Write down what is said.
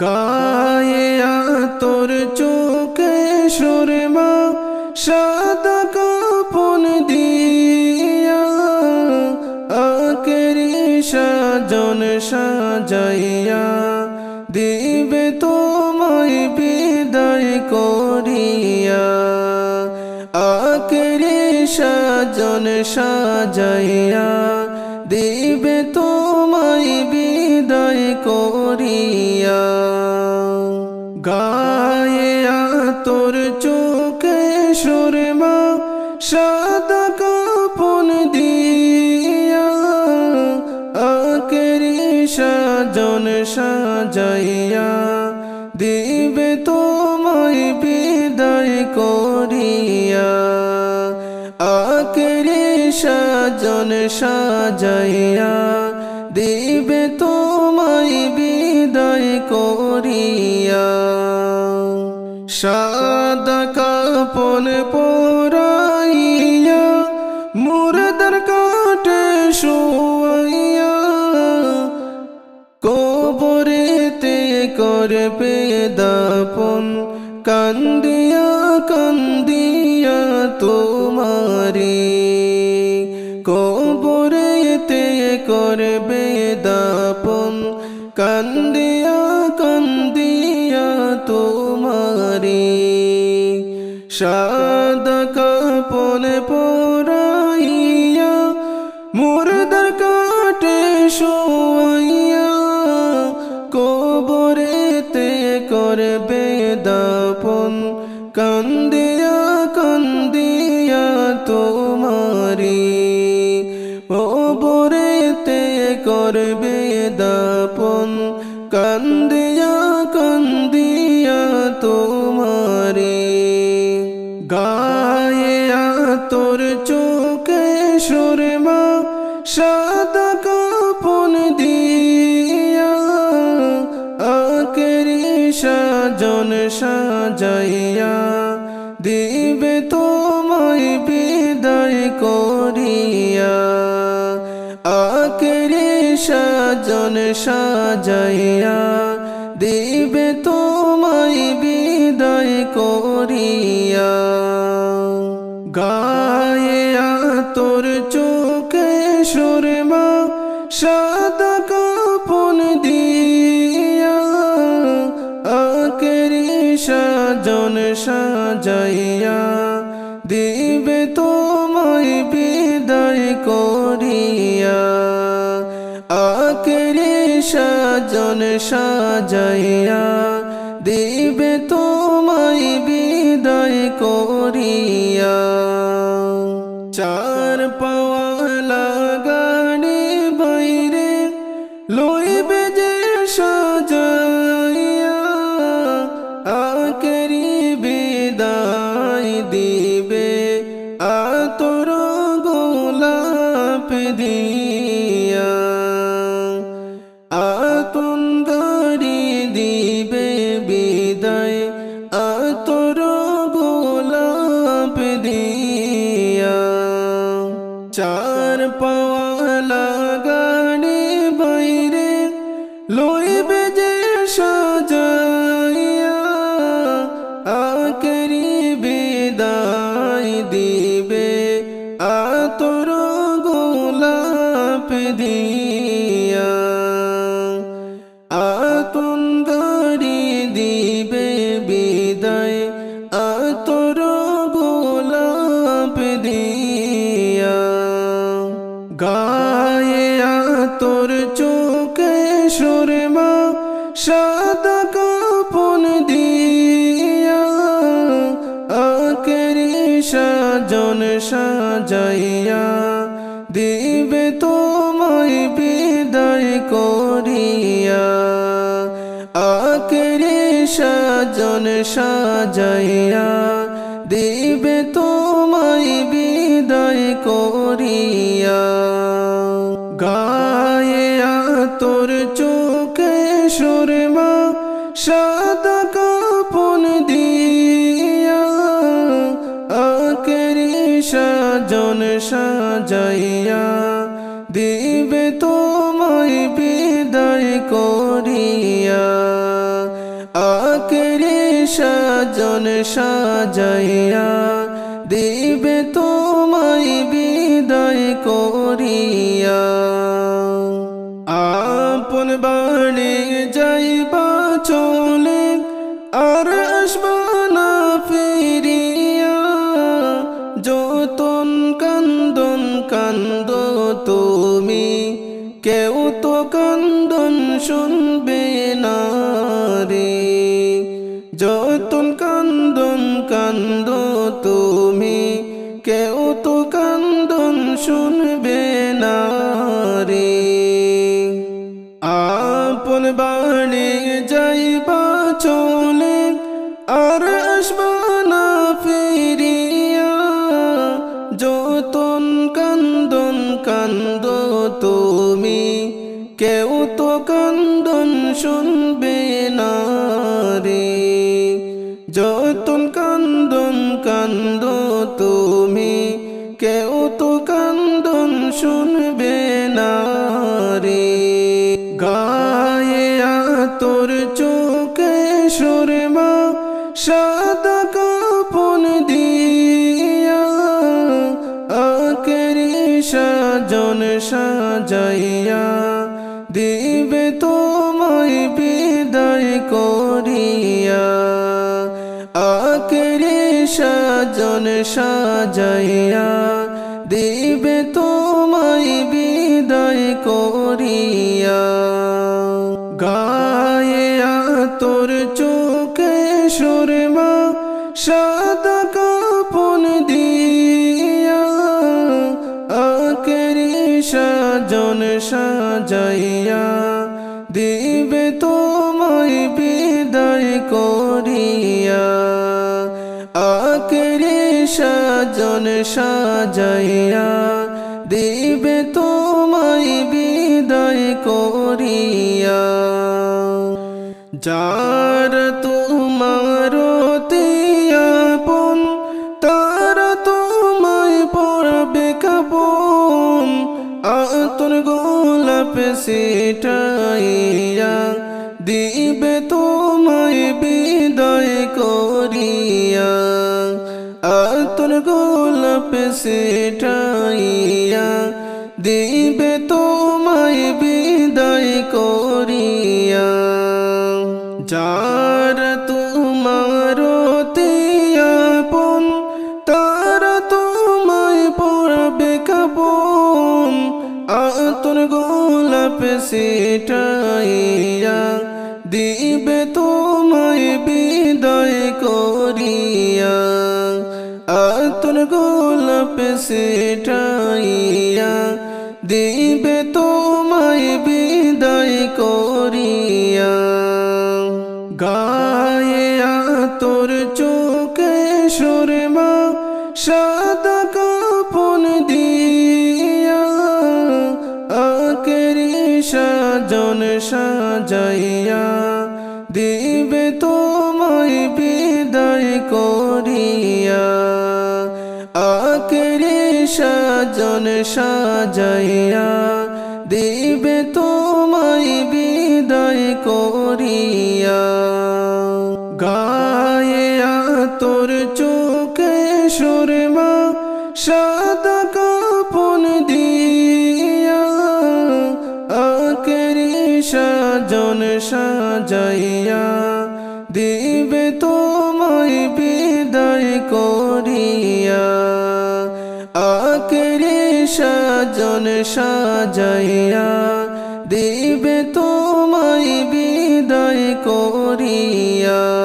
গায়ে তোর চোখে সুরমা, সাদা কাপন দিয়া আকেরি সাজন সাজাইয়া দিবে তোমায় বিদায় করিয়া। আকেরি সাজন সাজাইয়া দিবে তোমায় সুরমা সাদা কাপন দিয়া আকেরি সাজন সাজাইয়া দিবে তোমায় বিদায় করিয়া। আকেরি সাজন সাজাইয়া দিবে তোমায় বিদায় করিয়া। সাদা কাপন পরাইয়া, মুরদার কাটে শোয়াইয়া, কবরেতে করবে দাপন কান্দিয়া কান্দিয়া তোমারি। কবরেতে করবে দাপন কান্দিয়া সাদা কাপন পরাইয়া মুরদার কাটে শোয়াইয়া কবরেতে করবে দাপন কান্দিয়া কান্দিয়া তোমারি কবরেতে করবে সাজাইয়া দিবে তোমায় বিদায় করিয়া। আকেরি সাজন সাজাইয়া দিবে তোমায় বিদায় করিয়া। গায়ে তোর চোখে সুরমা সাদা আকেরি সাজন সাজাইয়া দিবে তোমায় বিদায় করিয়া। চার পাওয়ালা গাড়ি বাইরে লইবে আকেরি সাজাইয়া দিবে তোমায় বিদায় করিয়া। আকেরি সাজন সাজাইয়া দিবে তোমায় বিদায় করিয়া। গায়ে তোর চোখে সুরমা করিয়া আকেরে সাজন সাজাইয়া দিবে তোমায় বিদায় করিয়া। আপন বাড়ি যাইবা চলে আর আসবা যতন কান্দন কান্দ তুমি কেউ তো কান্দন শুনবে কেউ তো কান্দন শুনবে না রে গায়ে তোর চোখে সুরমা, সাদা কাপন দিয়া। আকেরি সাজন সাজাইয়া দিবে তোমায় বিদায় করিয়া সাজন সাজাইয়া দিবে তোমায় বিদায় করিয়া। গায়ে তোর চোখে সুরমা, সাদা কাপন দিয়া। আকেরি সাজন সাজাইয়া দিবে তোমায় বিদায় সাজন সাজাইয়া দিবে তোমায় বিদায় করিয়া। যার তোমার তিয়াপন তার তোমায় পড়বে কাপন। আতর গোলাপ সিটাইয়া দিবে আতর গোলাপ সিটাইয়া দিবে তোমায় বিদায় করিয়া। যার তোমার তিয়াপন তার তোমায় পড়বে কাপন। আতর গোলাপ সিটাইয়া গোলাপ সিটাইয়া দিবে তোমায় বিদায় করিয়া। গায়ে তোর চোখে সুরমা, সাদা কাপন দিয়া। আকেরি সাজন সাজাইয়া দিবে তোমায় সাজন সাজাইয়া দিবে তোমায় বিদায় করিয়া। গায়ে তোর চোখে সুরমা, সাদা কাপন দিয়া। আকেরি সাজন সাজাইয়া দিবে তোমায় বিদায় করিয়া। আকেরে সাজন সাজাইয়া দিবে তোমায় বিদায় করিয়া।